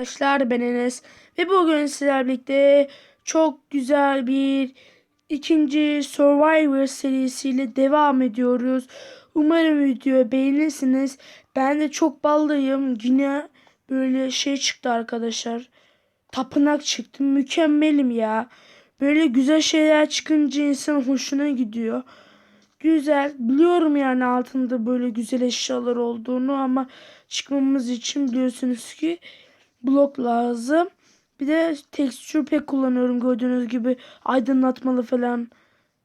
Arkadaşlar ben Enes ve bugün sizlerle birlikte çok güzel bir ikinci Survivor serisiyle devam ediyoruz. Umarım videoyu beğenirsiniz. Ben de çok ballıyım. Yine böyle şey çıktı arkadaşlar. Tapınak çıktı. Mükemmelim ya. Böyle güzel şeyler çıkınca insan hoşuna gidiyor. Güzel. Biliyorum yani altında böyle güzel eşyalar olduğunu ama çıkmamız için biliyorsunuz ki blok lazım. Bir de texture pack kullanıyorum gördüğünüz gibi aydınlatmalı falan.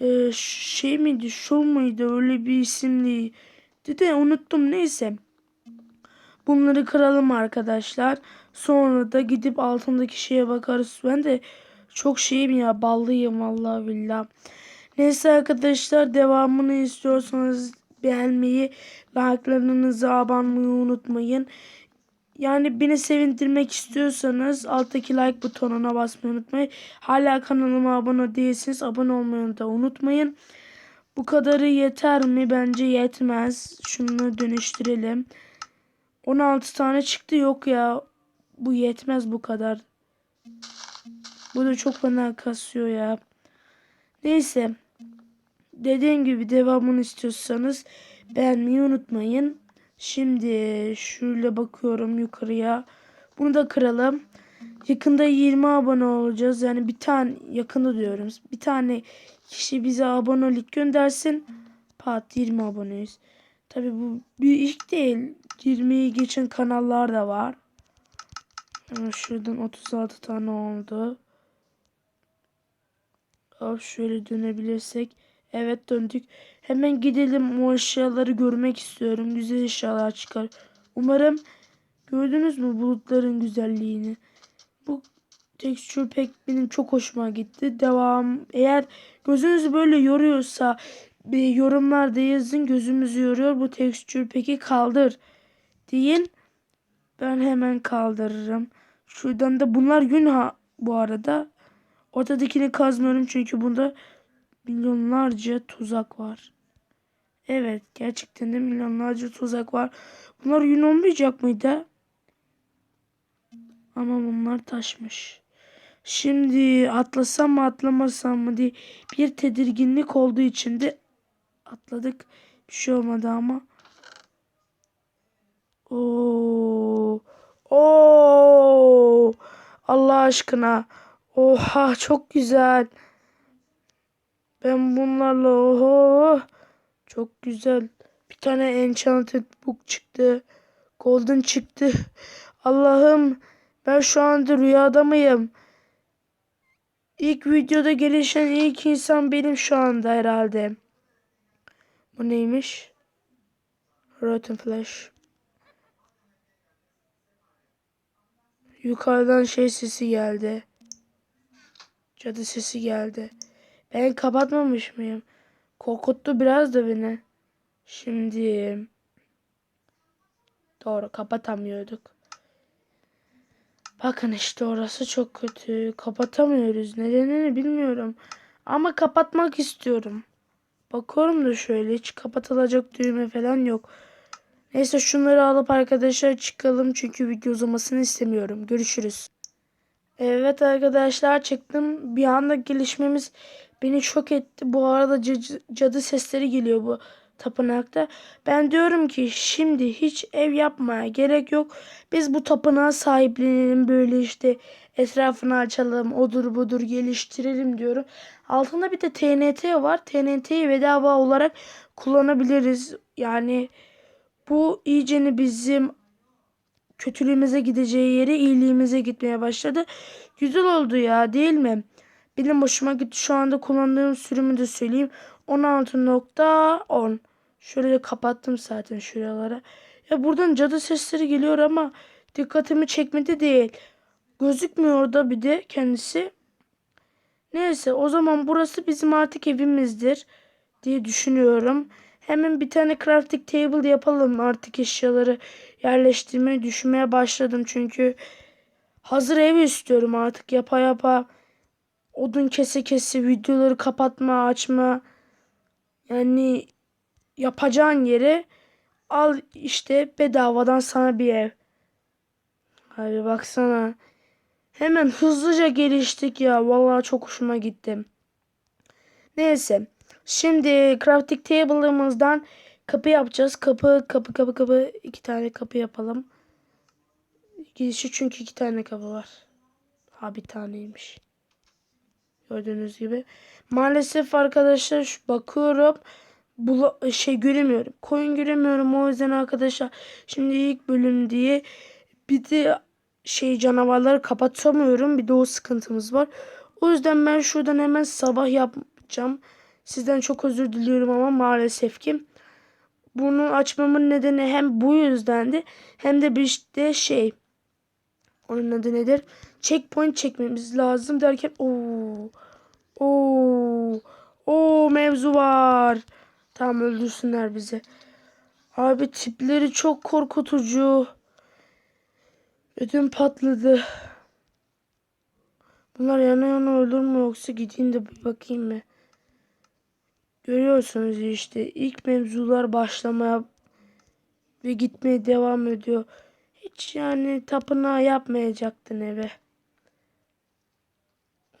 Ee, şey miydi? Show muydu? Öyle bir isimli. De unuttum neyse. Bunları kıralım arkadaşlar. Sonra da gidip altındaki şeye bakarız. Ben de çok şeyim ya ballıyım vallahi billah. Neyse arkadaşlar devamını istiyorsanız beğenmeyi, like'larınızı abanmayı unutmayın. Yani beni sevindirmek istiyorsanız alttaki like butonuna basmayı unutmayın. Hala kanalıma abone değilseniz abone olmayı da unutmayın. Bu kadarı yeter mi? Bence yetmez. Şunu dönüştürelim. 16 tane çıktı yok ya. Bu yetmez bu kadar. Bu da çok fena kasıyor ya. Neyse. Dediğim gibi devamını istiyorsanız beğenmeyi unutmayın. Şimdi şöyle bakıyorum yukarıya. Bunu da kıralım. Yakında 20 abone olacağız. Yani bir tane yakında diyorum. Bir tane kişi bize abonelik göndersin. Pat 20 aboneyiz. Tabi bu bir ilk değil. 20'yi geçen kanallar da var. Şuradan 36 tane oldu. Şöyle dönebilirsek. Evet döndük. Hemen gidelim o eşyaları görmek istiyorum. Güzel eşyalar çıkar. Umarım gördünüz mü bulutların güzelliğini. Bu texture pack benim çok hoşuma gitti. Devam. Eğer gözünüzü böyle yoruyorsa bir yorumlarda yazın gözümüzü yoruyor. Bu texture pack'i kaldır deyin. Ben hemen kaldırırım. Şuradan da bunlar gün ha bu arada. Ortadakini kazmıyorum çünkü bunda milyonlarca tuzak var. Evet gerçekten de milyonlarca tuzak var. Bunlar yün olmayacak mıydı? Ama bunlar taşmış. Şimdi atlasam mı atlamasam mı diye bir tedirginlik olduğu için de atladık. Bir şey olmadı ama. Oo. Oo. Allah aşkına. Oha çok güzel. Ben bunlarla oho çok güzel. Bir tane enchanted book çıktı. Golden çıktı. Allah'ım ben şu anda rüyada mıyım? İlk videoda gelişen ilk insan benim şu anda herhalde. Bu neymiş? Rotten Flash. Yukarıdan şey sesi geldi. Cadı sesi geldi. Ben kapatmamış mıyım? Korkuttu biraz da beni. Şimdi doğru kapatamıyorduk. Bakın işte orası çok kötü. Kapatamıyoruz. Nedenini bilmiyorum. Ama kapatmak istiyorum. Bakıyorum da şöyle hiç kapatılacak düğme falan yok. Neyse şunları alıp arkadaşlar çıkalım çünkü video uzamasını istemiyorum. Görüşürüz. Evet arkadaşlar çıktım. Bir anda gelişmemiz beni şok etti. Bu arada cadı sesleri geliyor bu tapınakta. Ben diyorum ki şimdi hiç ev yapmaya gerek yok. Biz bu tapınağa sahiplenelim böyle işte etrafını açalım odur budur geliştirelim diyorum. Altında bir de TNT var. TNT'yi bedava olarak kullanabiliriz. Yani bu iyiceni bizim kötülüğümüze gideceği yere iyiliğimize gitmeye başladı. Güzel oldu ya değil mi? Benim hoşuma gitti. Şu anda kullandığım sürümü de söyleyeyim. 16.10 Şöyle de kapattım zaten şuralara. Ya buradan cadı sesleri geliyor ama dikkatimi çekmedi değil. Gözükmüyor da bir de kendisi. Neyse o zaman burası bizim artık evimizdir diye düşünüyorum. Hemen bir tane crafting table yapalım artık eşyaları yerleştirmeyi düşünmeye başladım. Çünkü hazır ev istiyorum artık yapa yapa odun kese kese videoları kapatma açma yani yapacağın yere al işte bedavadan sana bir ev. Abi baksana. Hemen hızlıca geliştik ya. Vallahi çok hoşuma gitti. Neyse. Şimdi crafting table'ımızdan kapı yapacağız. Kapı kapı kapı kapı iki tane kapı yapalım. Girişi çünkü iki tane kapı var. Ha bir taneymiş. Gördüğünüz gibi. Maalesef arkadaşlar şu bakıyorum. Bula, şey göremiyorum. Koyun göremiyorum. O yüzden arkadaşlar şimdi ilk bölüm diye bir de şey canavarları kapatamıyorum. Bir de o sıkıntımız var. O yüzden ben şuradan hemen sabah yapacağım. Sizden çok özür diliyorum ama maalesef ki bunu açmamın nedeni hem bu yüzdendi hem de bir de şey onun adı nedir? Checkpoint çekmemiz lazım derken ooo ooo ooo mevzu var. Tamam öldürsünler bizi. Abi tipleri çok korkutucu. Ödüm patladı. Bunlar yana yana ölür mü yoksa gideyim de bir bakayım mı? Görüyorsunuz işte ilk mevzular başlamaya ve gitmeye devam ediyor. Hiç yani tapınağı yapmayacaktın eve.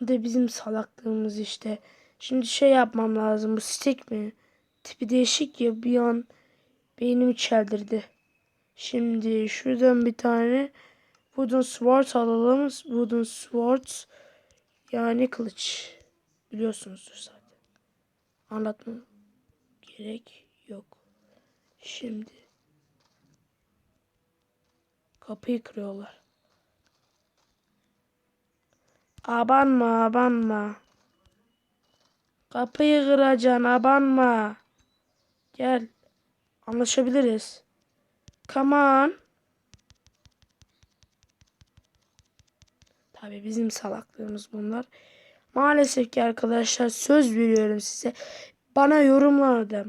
Bu da bizim salaklığımız işte. Şimdi şey yapmam lazım. Bu stick mi? Tipi değişik ya bir an beynimi çeldirdi. Şimdi şuradan bir tane wooden sword alalım. Wooden swords yani kılıç. Biliyorsunuzdur zaten. Anlatma gerek yok. Şimdi kapıyı kırıyorlar. Abanma abanma. Kapıyı kıracaksın abanma. Gel. Anlaşabiliriz. Come on. Tabii bizim salaklığımız bunlar. Maalesef ki arkadaşlar söz veriyorum size. Bana yorumlarda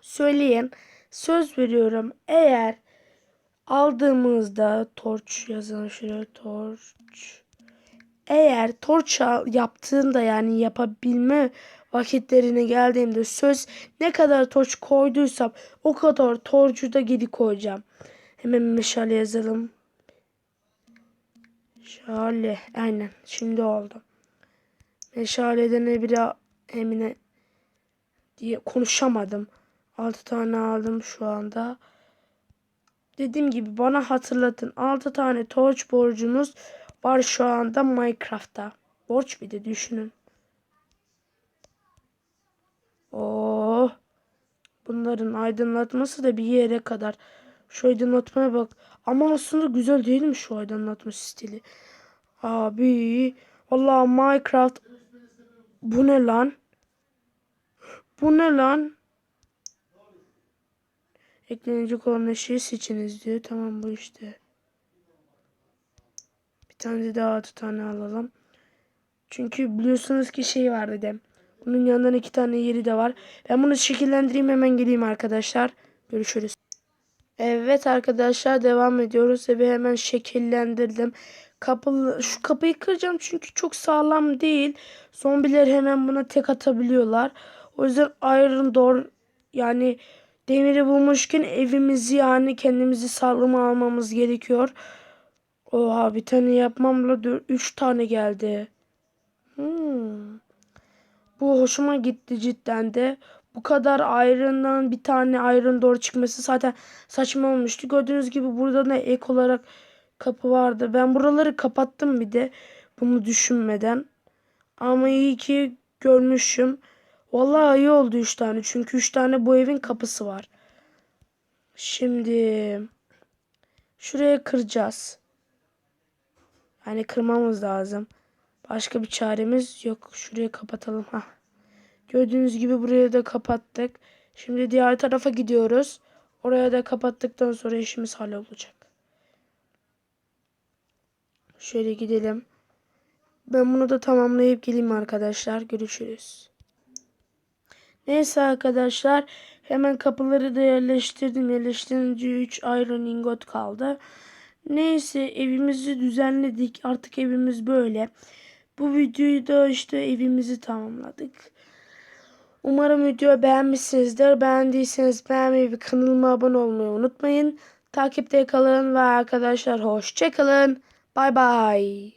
söyleyin. Söz veriyorum. Eğer aldığımızda torç yazalım şuraya torç. Eğer torç yaptığımda yani yapabilme vakitlerine geldiğimde söz ne kadar torç koyduysam o kadar torcu da geri koyacağım. Hemen meşale yazalım. Şale. Aynen. Şimdi oldu. Meşaleden ne biri emine diye konuşamadım. 6 tane aldım şu anda. Dediğim gibi bana hatırlatın. 6 tane torch borcumuz var şu anda Minecraft'ta. Borç bir de düşünün. Oh. Bunların aydınlatması da bir yere kadar. Şu aydınlatmaya bak. Ama aslında güzel değil mi şu aydınlatma stili? Abi. Vallahi Minecraft. Bu ne lan? Bu ne lan? Eklenecek olan eşeği seçiniz diyor. Tamam bu işte. Bir tane daha altı tane alalım. Çünkü biliyorsunuz ki şey var dedim. Bunun yanından iki tane yeri de var. Ben bunu şekillendireyim hemen geleyim arkadaşlar. Görüşürüz. Evet arkadaşlar devam ediyoruz ve hemen şekillendirdim. Kapı, şu kapıyı kıracağım çünkü çok sağlam değil. Zombiler hemen buna tek atabiliyorlar. O yüzden Iron Door yani demiri bulmuşken evimizi yani kendimizi sağlama almamız gerekiyor. Oha bir tane yapmamla 3 tane geldi. Hmm. Bu hoşuma gitti cidden de. Bu kadar Iron'dan bir tane Iron Door çıkması zaten saçma olmuştu. Gördüğünüz gibi burada da ek olarak kapı vardı. Ben buraları kapattım bir de bunu düşünmeden. Ama iyi ki görmüşüm. Vallahi iyi oldu 3 tane. Çünkü 3 tane bu evin kapısı var. Şimdi şuraya kıracağız. Yani kırmamız lazım. Başka bir çaremiz yok. Şurayı kapatalım. ha. Gördüğünüz gibi burayı da kapattık. Şimdi diğer tarafa gidiyoruz. Oraya da kapattıktan sonra işimiz hallolacak. Şöyle gidelim. Ben bunu da tamamlayıp geleyim arkadaşlar. Görüşürüz. Neyse arkadaşlar. Hemen kapıları da yerleştirdim. Yerleştirince 3 iron ingot kaldı. Neyse evimizi düzenledik. Artık evimiz böyle. Bu videoyu da işte evimizi tamamladık. Umarım video beğenmişsinizdir. Beğendiyseniz beğenmeyi ve kanalıma abone olmayı unutmayın. Takipte kalın ve arkadaşlar hoşça kalın. Bay bay.